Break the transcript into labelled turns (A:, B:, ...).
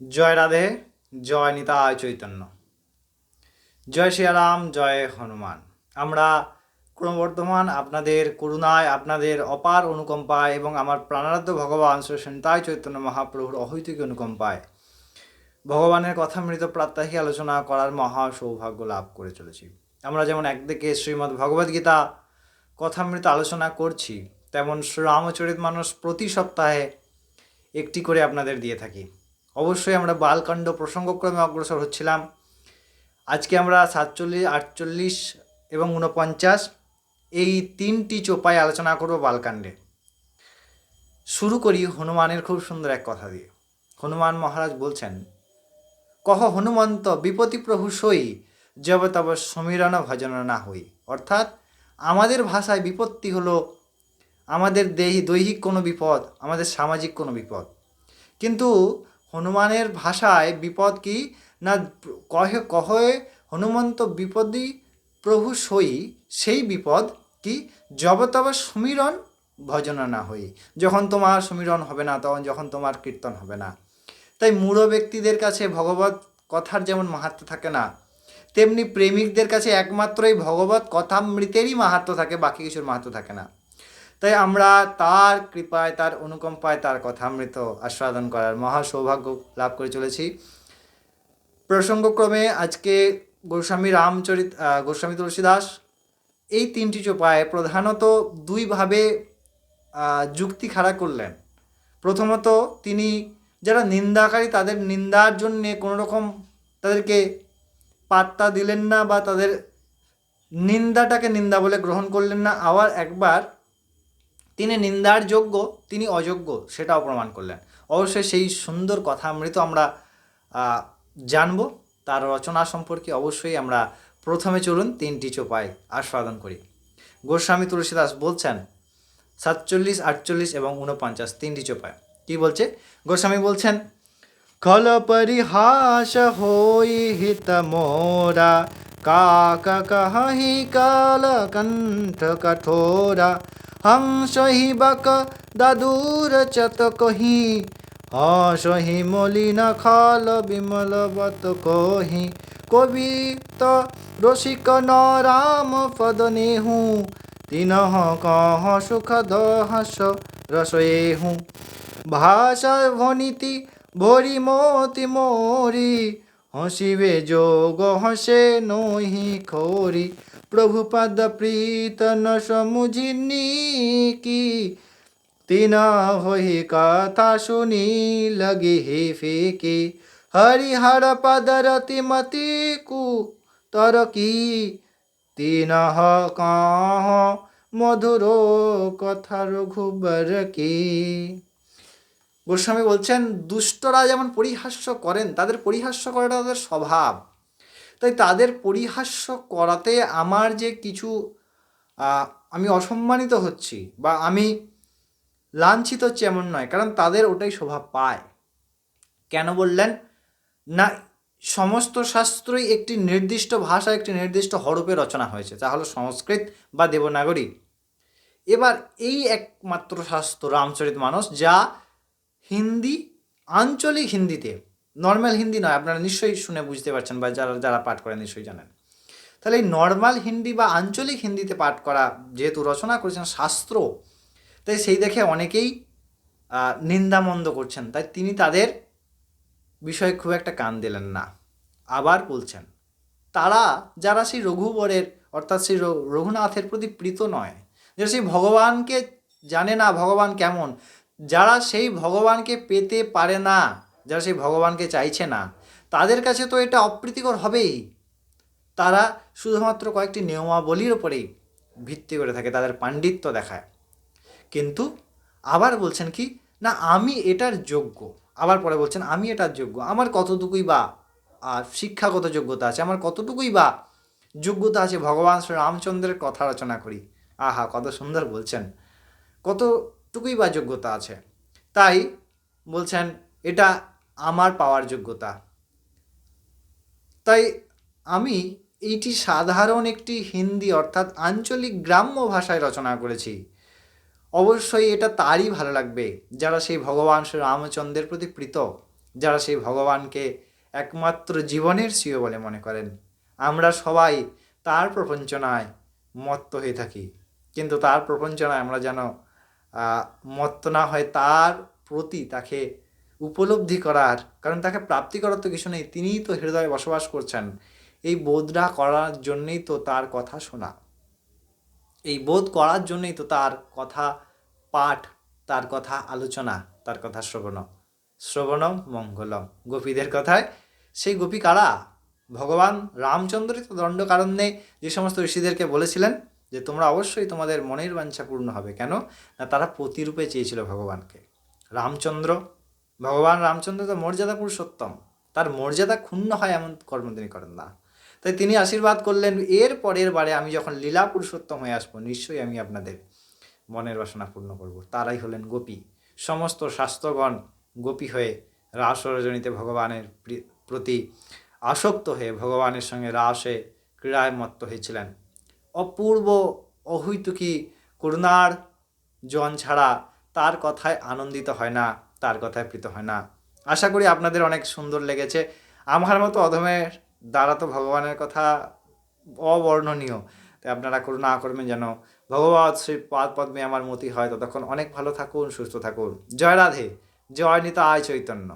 A: জয় রাধে, জয় নিতায় চৈতন্য। জয় শ্রীরাম, জয় হনুমান। আমরা ক্রমবর্ধমান আপনাদের করুণায়, আপনাদের অপার অনুকম্পায় এবং আমার প্রাণারাধ্য ভগবান শ্রী চৈতন্য মহাপ্রভুর অহৈতিক অনুকম্পায় ভগবানের কথামৃত প্রাত্যহিক আলোচনা করার মহা সৌভাগ্য লাভ করে চলেছি। আমরা যেমন একদিকে শ্রীমদ্ ভগবদ্গীতা কথামৃত আলোচনা করছি, তেমন শ্রীরামচরিত মানুষ প্রতি সপ্তাহে একটি করে আপনাদের দিয়ে থাকি। অবশ্যই আমরা বালকাণ্ড প্রসঙ্গক্রমে অগ্রসর হচ্ছিলাম। আজকে আমরা সাতচল্লিশ, আটচল্লিশ এবং ঊনপঞ্চাশ এই তিনটি চোপায় আলোচনা করব বালকাণ্ডে। শুরু করি হনুমানের খুব সুন্দর এক কথা দিয়ে। হনুমান মহারাজ বলছেন, কহ হনুমন্ত, বিপতি প্রভু সই জব তব সমীরণ ভজন না হই। অর্থাৎ আমাদের ভাষায় বিপত্তি হলো, আমাদের দেহি দৈহিক কোনো বিপদ, আমাদের সামাজিক কোনো বিপদ। কিন্তু হনুমানের ভাষায় বিপদ কি? না, কহে কহে হনুমন্ত বিপদী প্রভু সই, সেই বিপদ কি? জবতব সমীরণ ভজনা না হই। যখন তোমার সমীরণ হবে না, তখন যখন তোমার কীর্তন হবে না। তাই মূঢ় ব্যক্তিদের কাছে ভগবত কথার যেমন মাহাত্ম থাকে না, তেমনি প্রেমিকদের কাছে একমাত্রই ভগবত কথামৃতেরই মাহাত্ম থাকে, বাকি কিছুর মাহাত্ম থাকে না। তাই আমরা তার কৃপায়, তার অনুকম্পায়, তার কথামৃত আস্বাদন করার মহা সৌভাগ্য লাভ করে চলেছি। প্রসঙ্গক্রমে আজকে গোস্বামী রামচরিত গোস্বামী তুলসীদাস এই তিনটি চোপায় প্রধানত দুইভাবে যুক্তি খাড়া করলেন। প্রথমত তিনি যারা নিন্দাকারী তাদের নিন্দার জন্যে কোনো রকম তাদেরকে পাত্তা দিলেন না বা তাদের নিন্দাটাকে নিন্দা বলে গ্রহণ করলেন না। আবার একবার তিনি নিন্দার যোগ্য, তিনি অযোগ্য, সেটাও প্রমাণ করলেন। অবশ্যই সেই সুন্দর কথা মৃত আমরা জানব, তার রচনা সম্পর্কে অবশ্যই আমরা প্রথমে চলুন তিনটি চোপায় আস্বাদন করি। গোস্বামী তুলসীদাস বলছেন, সাতচল্লিশ, আটচল্লিশ এবং উনপঞ্চাশ তিনটি চোপায়। কি বলছে? গোস্বামী বলছেন, খল পরিহাস হই হিত মোরা, কাক কাল কণ্ঠ কঠোরা হংস হি বক দাদুর চত কহি হস হি মলিন খাল বিমল বত কহি, কবি তো রসিক ন রাম পদ নেহু তিনহ কহ সুখদ হাস রসয়েহু। ভাষা ভনিতি ভরি মতি মোরি, হসিবে যোগ হসে নহি খোরি প্রভুপদ প্রীত ন সমুঝিনি কি তিন হই কথা শুনি লগে হে ফেকে হরিহর পদ রতি মতি কু তর কি তিন কাহ মধুর কথা রঘুবর কি গোস্বামী বলছেন দুষ্টরা যেমন পরিহাস্য করেন, তাদের পরিহাস্য করাটা তাদের স্বভাব। তাই তাদের পরিহাস্য করাতে আমার যে কিছু আমি অসম্মানিত হচ্ছি বা আমি লাঞ্ছিত হচ্ছি এমন নয়, কারণ তাদের ওটাই স্বভাব পায়। কেন বললেন? না, সমস্ত শাস্ত্রই একটি নির্দিষ্ট ভাষা, একটি নির্দিষ্ট হরপে রচনা হয়েছে তা হলো সংস্কৃত বা দেবনাগরী। এবার এই একমাত্র শাস্ত্র রামচরিত মানস, যা হিন্দি, আঞ্চলিক হিন্দিতে নর্মাল হিন্দি নয়, আপনারা নিশ্চয়ই শুনে বুঝতে পারছেন বা যারা যারা পাঠ করেন নিশ্চয়ই জানেন। তাহলে এই নর্মাল হিন্দি বা আঞ্চলিক হিন্দিতে পাঠ করা যেহেতু রচনা করেছেন শাস্ত্র, তাই সেই দেখে অনেকেই নিন্দামন্দ করছেন। তাই তিনি তাদের বিষয়ে খুব একটা কান দিলেন না। আবার বলছেন, তারা যারা সেই রঘুবরের, অর্থাৎ সেই রঘুনাথের প্রতি প্রীত নয়, যারা সেই ভগবানকে জানে না, ভগবান কেমন, যারা সেই ভগবানকে পেতে পারে না যারা সেই ভগবানকে চাইছে না, তাদের কাছে তো এটা অপ্রীতিকর হবেই। তারা শুধুমাত্র কয়েকটি নিয়মাবলীর ওপরেই ভিত্তি করে থাকে, তাদের পাণ্ডিত্য দেখায়। কিন্তু আবার বলছেন কি, না, আমি এটার যোগ্য। আবার পরে বলছেন, আমি এটার যোগ্য। আমার কতটুকুই বা, আর শিক্ষাগত যোগ্যতা আছে, আমার কতটুকুই বা যোগ্যতা আছে ভগবান শ্রী রামচন্দ্রের কথা রচনা করি। আহা, কত সুন্দর বলছেন। কতটুকুই বা যোগ্যতা আছে। তাই বলছেন, এটা আমার পাওয়ার যোগ্যতা। তাই আমি এইটি সাধারণ একটি হিন্দি অর্থাৎ আঞ্চলিক গ্রাম্য ভাষায় রচনা করেছি। অবশ্যই এটা তারই ভালো লাগবে যারা সেই ভগবান শ্রী রামচন্দ্রের প্রতি প্রীত, যারা সেই ভগবানকে একমাত্র জীবনের সিও বলে মনে করেন। আমরা সবাই তার প্রপঞ্চনায় মত্ত হয়ে থাকি। কিন্তু তার প্রপঞ্চনায় আমরা যেন মত্ত না হয় তার প্রতি তাকে উপলব্ধি করার, কারণ তাকে প্রাপ্তি করার তো কিছু নেই, তিনিই তো হৃদয়ে বসবাস করছেন। এই বোধটা করার জন্যেই তো তার কথা শোনা। এই বোধ করার জন্যই তো তার কথা পাঠ, তার কথা আলোচনা, তার কথা শ্রবণ। শ্রবণম মঙ্গলম। গোপীদের কথায়, সেই গোপী কারা? ভগবান রামচন্দ্রই তো দণ্ডকারণ্যে যে সমস্ত ঋষিদেরকে বলেছিলেন যে তোমরা অবশ্যই তোমাদের মনের বাঞ্ছা পূর্ণ হবে। কেন? না, তারা প্রতিরূপে চেয়েছিল ভগবানকে। রামচন্দ্র ভগবান রামচন্দ্র তো মর্যাদা পুরুষোত্তম। তার মর্যাদা ক্ষুণ্ণ হয় এমন কর্ম তিনি করেন না। তাই তিনি আশীর্বাদ করলেন, এর পরের বারে আমি যখন লীলা পুরুষোত্তম হয়ে আসব, নিশ্চয়ই আমি আপনাদের মনের বাসনা পূর্ণ করব। তারাই হলেন গোপী। সমস্ত শাস্ত্রগণ গোপী হয়ে রাস রজনীতে ভগবানের প্রতি আসক্ত হয়ে ভগবানের সঙ্গে রাসে ক্রীড়ায় মত্ত হয়েছিলেন। অপূর্ব অহৈতুকী করুণার জন ছাড়া তার কথায় আনন্দিত হয় না। তার কথায় প্রীত হয় না। আশা করি আপনাদের অনেক সুন্দর লেগেছে। আমার মতো অধমের দ্বারা তো ভগবানের কথা অবর্ণনীয়। তাই আপনারা করুণা করবেন যেন। ভগবত শ্রী পাদ পদ্মে আমার মতি হয়। ততক্ষণ অনেক ভালো থাকুন, সুস্থ থাকুন। জয় রাধে। জয় নিতা আয় চৈতন্য।